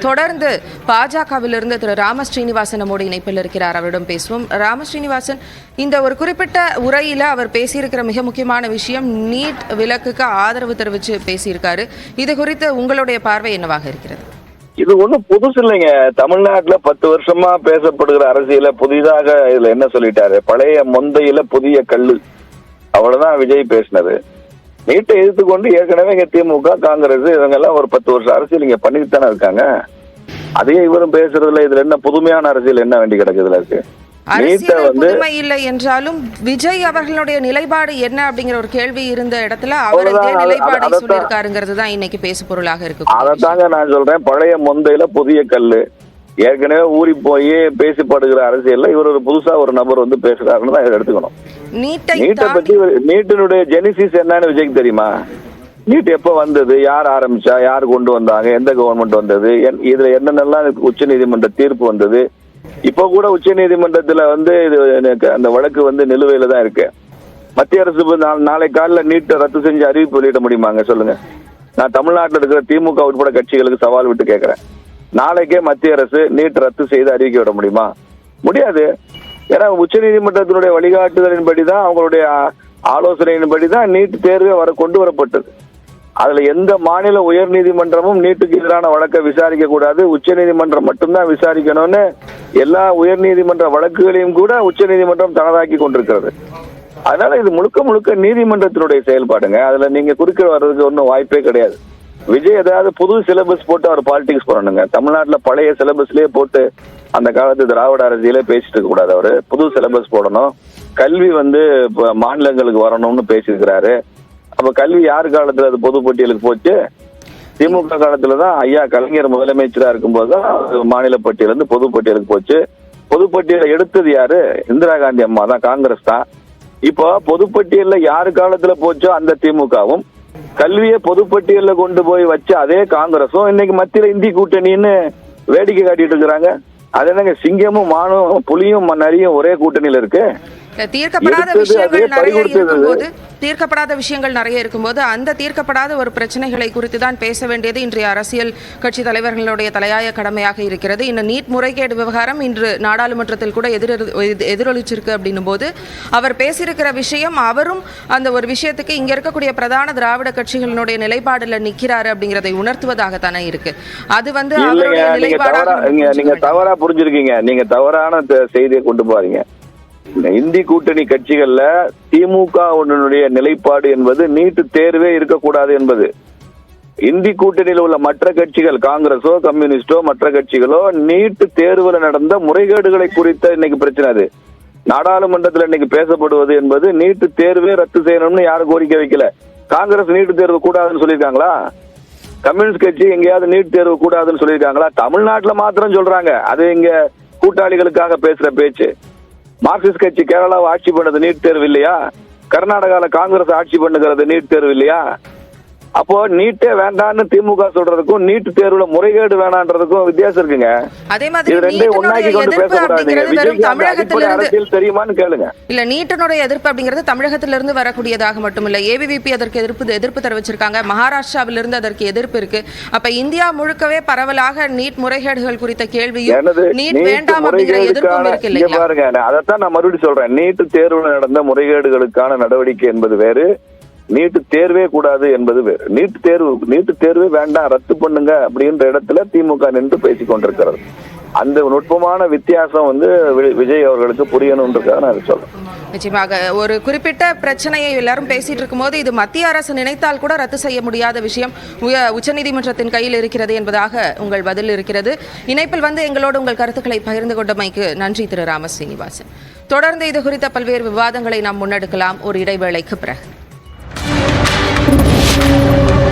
தொடர்ந்து பாஜகவிலிருந்து திரு ராம ஸ்ரீனிவாசன் நம்மோடு இணைப்பில் இருக்கிறார். அவரிடம் பேசுவோம். ராம ஸ்ரீனிவாசன் இந்த ஒரு குறிப்பிட்ட உரையில அவர் பேசியிருக்கிற மிக முக்கியமான விஷயம் நீட் விலக்குக்கு ஆதரவு தெரிவித்து பேசியிருக்காரு. இது குறித்து உங்களுடைய பார்வை என்னவாக இருக்கிறது? இது ஒண்ணும் புதுசு இல்லைங்க. தமிழ்நாட்டுல பத்து வருஷமா பேசப்படுகிற அரசியல புதிதாக இதுல என்ன சொல்லிட்டாரு? பழைய மொந்தையில புதிய கல்லு. அவ்வளவுதான் விஜய் பேசினது. நீட்டை எதிர்த்து கொண்டு ஏற்கனவே இங்க திமுக காங்கிரஸ் இவங்க எல்லாம் ஒரு பத்து வருஷம் அரசியல் இங்க பண்ணிட்டு தானே இருக்காங்க. அதையே இவரும் பேசுறதுல இதுல என்ன புதுமையான அரசியல் என்ன வேண்டி கிடக்குதுல இருக்கு? புதுமை இல்லை என்றாலும் விஜய் அவர்களுடைய நிலைப்பாடு என்ன அப்படிங்கிற ஒரு கேள்வி இருந்த இடத்துல அவர் இதே அவ்வளவுதான், அது- நிலைப்பாடை. சொல்லியிருக்காருங்கிறது தான் இன்னைக்கு பேசு பொருளாக இருக்கு அதைத்தாங்க நான் சொல்றேன். பழைய மொந்தையில புதிய கல்லு. ஏற்கனவே ஊறி போய் பேசப்படுகிற அரசியல்ல இவர் ஒரு புதுசா ஒரு நபர் வந்து பேசுறாருன்னு தான் இதை எடுத்துக்கணும். நீட்டை பத்தி நீட்டினுடைய ஜெனிசிஸ் என்னன்னு விஜய்க்கு தெரியுமா? நீட் எப்ப வந்தது? யார் ஆரம்பிச்சா? யார் கொண்டு வந்தாங்க? எந்த கவர்மெண்ட் வந்தது? இதுல என்னென்னலாம் உச்ச நீதிமன்ற தீர்ப்பு வந்தது? இப்ப கூட உச்ச நீதிமன்றத்துல வந்து இது எனக்கு அந்த வழக்கு வந்து நிலுவையில தான் இருக்கு. மத்திய அரசு நாளை காலைல நீட்டை ரத்து செஞ்சு அறிவிப்பு வெளியிட முடியுமாங்க? சொல்லுங்க. நான் தமிழ்நாட்டில் இருக்கிற திமுக உட்பட கட்சிகளுக்கு சவால் விட்டு கேட்கிறேன் நாளைக்கே மத்திய அரசு நீட் ரத்து செய்து அறிவிக்க விட முடியுமா? முடியாது. ஏன்னா உச்ச நீதிமன்றத்தினுடைய வழிகாட்டுதலின்படி தான் அவங்களுடைய ஆலோசனையின்படி தான் நீட் தேர்வே வர கொண்டு வரப்பட்டது. அதுல எந்த மாநில உயர் நீதிமன்றமும் நீட்டுக்கு எதிரான வழக்கை விசாரிக்க கூடாது. உச்ச நீதிமன்றம் மட்டும்தான் விசாரிக்கணும்னு எல்லா உயர் நீதிமன்ற வழக்குகளையும் கூட உச்ச நீதிமன்றம் தனதாக்கி கொண்டிருக்கிறது. அதனால இது முழுக்க முழுக்க நீதிமன்றத்தினுடைய செயல்பாடுங்க. அதுல நீங்க குறுக்க வர்றதுக்கு ஒன்றும் வாய்ப்பே கிடையாது. விஜய் ஏதாவது புது சிலபஸ் போட்டு அவர் பாலிடிக்ஸ் பண்ணணுங்க தமிழ்நாட்டுல பழைய சிலபஸ்லயே போட்டு அந்த காலத்து திராவிட அரசியலே பேசிட்டு இருக்க கூடாது அவரு. புது சிலபஸ் போடணும். கல்வி வந்து மாநிலங்களுக்கு வரணும்னு பேசியிருக்கிறாரு. அப்ப கல்வி யார் காலத்துல அது பொது பட்டியலுக்கு போச்சு? திமுக காலத்துல தான் ஐயா கலைஞர் முதலமைச்சரா இருக்கும்போது தான் மாநில பட்டியல இருந்து பொது பட்டியலுக்கு போச்சு. பொதுப்பட்டியலை எடுத்தது யாரு? இந்திரா காந்தி அம்மா தான் காங்கிரஸ் தான். இப்போ பொதுப்பட்டியல்ல யாரு காலத்துல போச்சோ அந்த திமுகவும். கல்வியை பொதுப்பட்டியல்ல கொண்டு போய் வச்ச அதே காங்கிரஸும் இன்னைக்கு மத்தியில இந்தி கூட்டணின்னு வேடிக்கை காட்டிட்டு இருக்கிறாங்க. அது என்னங்க சிங்கமும் மானும் புலியும் நரியும் ஒரே கூட்டணியில இருக்கு? தீர்க்கப்படாத விஷயங்கள் நிறைய. இருக்கும்போது தீர்க்கப்படாத விஷயங்கள் நிறைய இருக்கும்போது அந்த தீர்க்கப்படாத ஒரு பிரச்சனைகளை குறித்து தான் பேச வேண்டியது இன்றைய அரசியல் கட்சி தலைவர்களுடைய தலையாய கடமையாக இருக்கிறது இந்த நீட் முறைகேடு விவகாரம் இன்று நாடாளுமன்றத்தில் கூட எதிர் எதிரொலிச்சிருக்கு அப்படின்னும் போது அவர் பேசியிருக்கிற விஷயம் அவரும் அந்த ஒரு விஷயத்துக்கு இங்க இருக்கக்கூடிய பிரதான திராவிட கட்சிகளினுடைய நிலைப்பாடுல நிக்கிறாரு அப்படிங்கிறதை உணர்த்துவதாகத்தானே இருக்கு அது வந்து அவருடைய நிலைப்பாடாக நீங்க. தவறா புரிஞ்சிருக்கீங்க நீங்க தவறான செய்தியை கொண்டு போறீங்க இந்த இந்தி கூட்டணி கட்சிகள்ல திமுக ஒன்றினுடைய நிலைப்பாடு என்பது நீட்டு தேர்வே இருக்கக்கூடாது என்பது. இந்தி கூட்டணியில் உள்ள மற்ற கட்சிகள் காங்கிரஸோ கம்யூனிஸ்டோ மற்ற கட்சிகளோ நீட்டு தேர்வுல நடந்த முறைகேடுகளை குறித்த இன்னைக்கு பிரச்சனை அது. நாடாளுமன்றத்தில் இன்னைக்கு பேசப்படுவது என்பது நீட்டு தேர்வே ரத்து செய்யணும்னு யாரும் கோரிக்கை வைக்கல. காங்கிரஸ் நீட்டு தேர்வு கூடாதுன்னு சொல்லியிருக்காங்களா? கம்யூனிஸ்ட் கட்சி எங்கேயாவது நீட் தேர்வு கூடாதுன்னு சொல்லியிருக்காங்களா? தமிழ்நாட்டுல மாத்திரம் சொல்றாங்க. அது இங்க கூட்டாளிகளுக்காக பேசுற பேச்சு. மார்க்சிஸ்ட் கட்சி கேரளாவை ஆட்சி பண்ணது நீட் தேர்வு இல்லையா? கர்நாடகால காங்கிரஸ் ஆட்சி பண்ணுகிறது நீட் தேர்வு இல்லையா? அப்போ நீட்டே வேண்டாம்னு திமுக சொல்றதுக்கும் நீட் தேர்வுல முறைகேடு வேணான்றதுக்கும் வித்தியாசம் இருக்குங்க. அதே மாதிரி இது ரெண்டையும் ஒன்னாக்கி கொண்டு எதிர்ப்பு பேசக்கூடாதுங்க. விஜய்க்கு அரசியல் தெரியுமான்னு கேளுங்க. இல்ல நீட்டினுடைய எதிர்ப்பு அப்படிங்கிறது தமிழகத்திலிருந்து வரக்கூடியதாக மட்டுமில்ல. ஏபிவிபி அதற்கு எதிர்ப்பு எதிர்ப்பு தெரிவிச்சிருக்காங்க. மகாராஷ்டிராவிலிருந்து அதற்கு எதிர்ப்பு இருக்கு. அப்ப இந்தியா முழுக்கவே பரவலாக நீட் முறைகேடுகள் குறித்த கேள்வியும் நீட் நீட் வேண்டாம் அப்படிங்கிற எதிர்ப்பும் முறைகேடுக்கான இருக்கு இல்லைங்களா? பாருங்க அதைத்தான் நான் மறுபடியும் சொல்றேன். நீட்டு தேர்வுல நடந்த முறைகேடுகளுக்கான நடவடிக்கை என்பது வேறு நீட்டு தேர்வே கூடாது என்பது வேறு. நீட்டு தேர்வு நீட்டு தேர்வே வேண்டாம் ரத்து பண்ணுங்க அப்படின்ற இடத்துல திமுக நின்று பேசிக் கொண்டிருக்கிறது. அந்த நுட்பமான வித்தியாசம் வந்து வி- விஜய் அவர்களுக்கு புரியணும்ன்றதுக்காக நான் இதை சொல்றேன். நிச்சயமாக ஒரு குறிப்பிட்ட பிரச்சனையை எல்லாரும் பேசிட்டு இருக்கும்போது இது மத்திய அரசு நினைத்தால் கூட ரத்து செய்ய முடியாத விஷயம் உய உச்சநீதிமன்றத்தின் கையில் இருக்கிறது என்பதாக உங்கள் பதில் இருக்கிறது. இணைப்பில் வந்து எங்களோடு உங்கள் கருத்துக்களை பகிர்ந்து கொண்டமைக்கு நன்றி திரு. ராம ஸ்ரீனிவாசன் தொடர்ந்து இது குறித்த பல்வேறு விவாதங்களை நாம் முன்னெடுக்கலாம். ஒரு இடைவேளைக்கு பிறகு. Thank you.